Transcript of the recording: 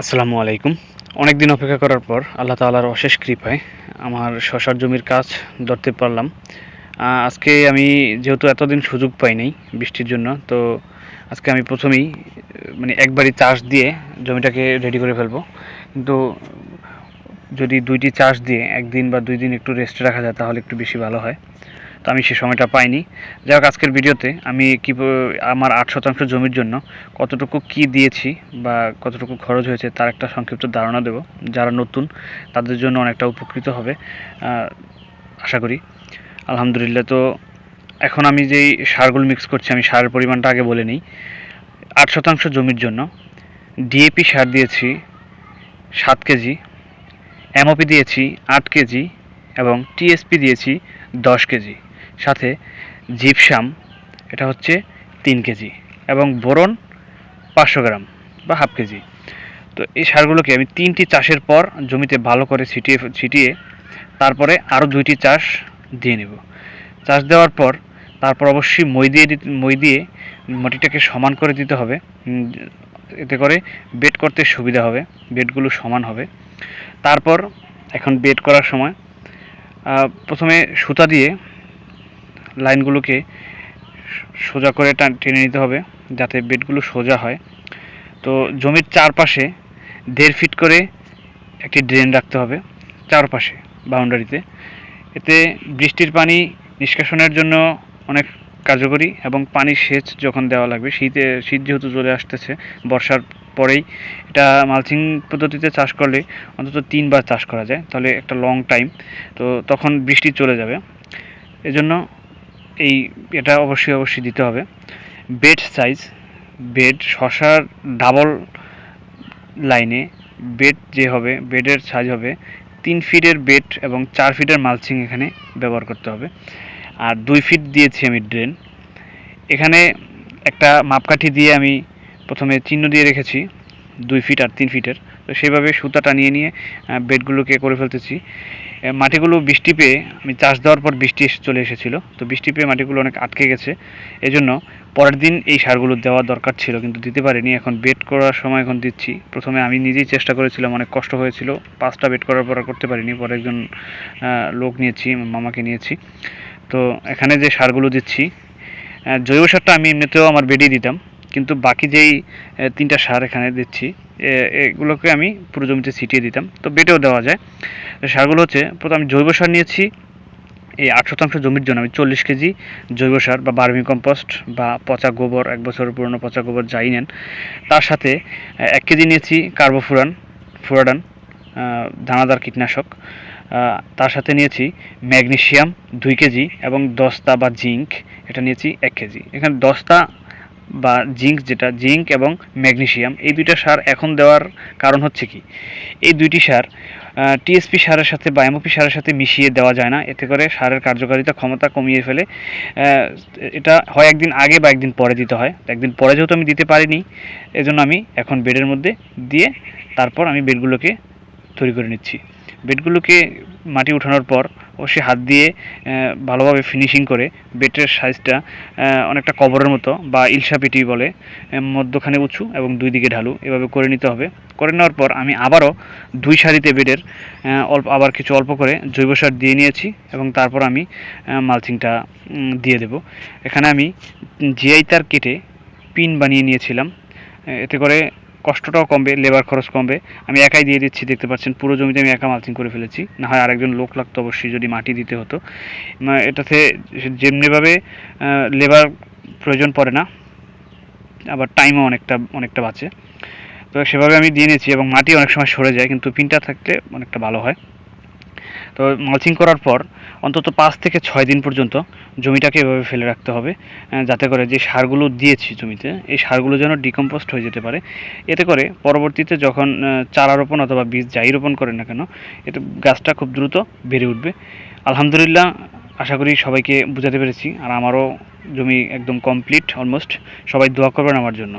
আসসালামু আলাইকুম। অনেক দিন অপেক্ষা করার পর আল্লাহ তাআলার অশেষ কৃপায় আমার শশার জমির কাজ ধরতে পারলাম। আজকে আমি যেহেতু এতদিন সুযোগ পাই নাই বৃষ্টির জন্য, তো আজকে আমি প্রথমেই মানে একবারই চাষ দিয়ে জমিটাকে রেডি করে ফেলব। কিন্তু যদি দুইটি চাষ দিয়ে একদিন বা দুই দিন একটু রেস্টে রাখা যায়, তাহলে একটু বেশি ভালো হয়। তো আমি সে সময়টা পাইনি। যাই হোক, আজকের ভিডিওতে আমি কি আমার আট শতাংশ জমির জন্য কতটুকু কি দিয়েছি বা কতটুকু খরচ হয়েছে তার একটা সংক্ষিপ্ত ধারণা দেব। যারা নতুন, তাদের জন্য অনেকটা উপকৃত হবে আশা করি। আলহামদুলিল্লাহ, তো এখন আমি যেই সারগুলো মিক্স করছি, আমি সারের পরিমাণটা আগে বলে নিই। আট শতাংশ জমির জন্য ডিএপি সার দিয়েছি সাত কেজি এমওপি দিয়েছি আট কেজি এবং টিএসপি দিয়েছি দশ কেজি। সাথে জিপসাম, এটা হচ্ছে তিন কেজি, এবং বোরন পাঁচশো গ্রাম বা হাফ কেজি। তো এই সারগুলোকে আমি তিনটি চাষের পর জমিতে ভালো করে ছিটিয়ে ছিটিয়ে তারপরে আরও দুইটি চাষ দিয়ে নেব। চাষ দেওয়ার পর তারপর অবশ্যই মই দিয়ে মই দিয়ে মাটিটাকে সমান করে দিতে হবে। এতে করে বেড করতে সুবিধা হবে, বেডগুলো সমান হবে। তারপর এখন বেড করার সময় প্রথমে সুতা দিয়ে লাইনগুলোকে সোজা করে টান- নিতে হবে যাতে বেডগুলো সোজা হয়। তো জমির চারপাশে দেড় ফিট করে একটি ড্রেন রাখতে হবে চারপাশে বাউন্ডারিতে। এতে বৃষ্টির পানি নিষ্কাশনের জন্য অনেক কার্যকরী এবং পানি সেচ যখন দেওয়া লাগবে, শীতে শীত যেহেতু চলে আসতেছে, বর্ষার পরেই এটা মালচিং পদ্ধতিতে চাষ করলে অন্তত তিনবার চাষ করা যায়, তাহলে একটা লং টাইম তো তখন বৃষ্টি চলে যাবে। এজন্য এই, এটা অবশ্যই অবশ্যই দিতে হবে। বেড সাইজ, বেড শশার ডাবল লাইনে, বেড যে হবে, বেডের সাইজ হবে, তিন ফিটের বেড এবং চার ফিটের মালচিং এখানে ব্যবহার করতে হবে। আর দুই ফিট দিয়েছি আমি ড্রেন। এখানে একটা মাপকাঠি দিয়ে আমি প্রথমে চিহ্ন দিয়ে রেখেছি। দুই ফিট আর তিন ফিটের তো সেইভাবে সুতা টানিয়ে নিয়ে বেডগুলোকে করে ফেলতেছি। মাটিগুলো বৃষ্টি পেয়ে আমি চাষ দেওয়ার পর বৃষ্টি এসে, চলে এসেছিল। তো বৃষ্টি পেয়ে মাটিগুলো অনেক আটকে গেছে। এজন্য পরের দিন এই সারগুলো দেওয়া দরকার ছিল, কিন্তু দিতে পারিনি। এখন বেড করার সময় এখন দিচ্ছি। প্রথমে আমি নিজেই চেষ্টা করেছিলাম, অনেক কষ্ট হয়েছিল। পাঁচটা বেড করার পর করতে পারিনি। পরে একজন লোক নিয়েছি, মামাকে নিয়েছি। তো এখানে যে সারগুলো দিচ্ছি জৈব সারটা আমি এমনিতেও আমার বেডেই দিতাম। কিন্তু বাকি যেই তিনটা সার এখানে দিচ্ছি এগুলোকে আমি পুরো জমিতে ছিটিয়ে দিতাম। তো বেটেও দেওয়া যায়। সারগুলো হচ্ছে, প্রথমে আমি জৈব সার নিয়েছি। এই আট শতাংশ জমির জন্য আমি চল্লিশ কেজি জৈব সার বা বার্মি কম্পোস্ট বা পচা গোবর, এক বছরের পুরনো পচা গোবর যাই নেন। তার সাথে এক কেজি নিয়েছি কার্বোফুরান ফুরাডান দানাদার কীটনাশক। তার সাথে নিয়েছি ম্যাগনেশিয়াম দুই কেজি এবং দস্তা বা জিঙ্ক এটা নিয়েছি এক কেজি। এখানে দস্তা বা জিঙ্ক যেটা, জিঙ্ক এবং ম্যাগনেশিয়াম এই দুইটা সার এখন দেওয়ার কারণ হচ্ছে কি? এই দুইটি সার টিএসপি সারের সাথে বা এমওপি সারের সাথে মিশিয়ে দেওয়া যায় না। এতে করে সারের কার্যকারিতা ক্ষমতা কমিয়ে ফেলে এটা হয় একদিন আগে বা একদিন পরে দিতে হয়। একদিন পরে যেহেতু আমি দিতে পারিনি, এজন্য আমি এখন বেডের মধ্যে দিয়ে তারপর আমি বেডগুলোকে তৈরি করে নিচ্ছি। বেডগুলোকে মাটি উঠানোর পর অবশ্যই হাত দিয়ে ভালোভাবে ফিনিশিং করে বেডের সাইজটা অনেকটা কবরের মতো বা ইলশা পিটি বলে মধ্যখানে উঁচু এবং দুই দিকে ঢালু। এভাবে করে নিতে হবে। করে নেওয়ার পর আমি আবারও দুই সারিতে বেডের অল্প, আবার কিছু অল্প করে জৈব সার দিয়ে নিয়েছি এবং তারপর আমি মালচিংটা দিয়ে দেব। এখানে আমি জিআই তার কেটে পিন বানিয়ে নিয়েছিলাম। এতে করে কষ্টটাও কমবে লেবার খরচ কমবে। আমি একাই দিয়ে দিচ্ছি, দেখতে পাচ্ছেন, পুরো জমিতে আমি একা মালচিং করে ফেলেছি। না হয় আরেকজন লোক লাগতো অবশ্যই, যদি মাটি দিতে হতো। এটাতে যেমনিভাবে লেবার প্রয়োজন পড়ে না, আবার টাইমও অনেকটা অনেকটা বাঁচে। তো সেভাবে আমি দিয়ে নিয়েছি এবং মাটি অনেক সময় সরে যায়, কিন্তু পিনটা থাকলে অনেকটা ভালো হয়। তো মালচিং করার পর অন্তত পাঁচ থেকে ছয় দিন পর্যন্ত জমিটাকে এভাবে ফেলে রাখতে হবে যাতে করে যে সারগুলো দিয়েছি জমিতে, এই সারগুলো যেন ডিকম্পোস্ট হয়ে যেতে পারে। এতে করে পরবর্তীতে যখন চারা রোপণ অথবা বীজ যাই রোপণ করেন না কেন, এতে গাছটা খুব দ্রুত বেড়ে উঠবে। আলহামদুলিল্লাহ, আশা করি সবাইকে বোঝাতে পেরেছি, আর আমারও জমি একদম কমপ্লিট অলমোস্ট সবাই দোয়া করবেন আমার জন্য।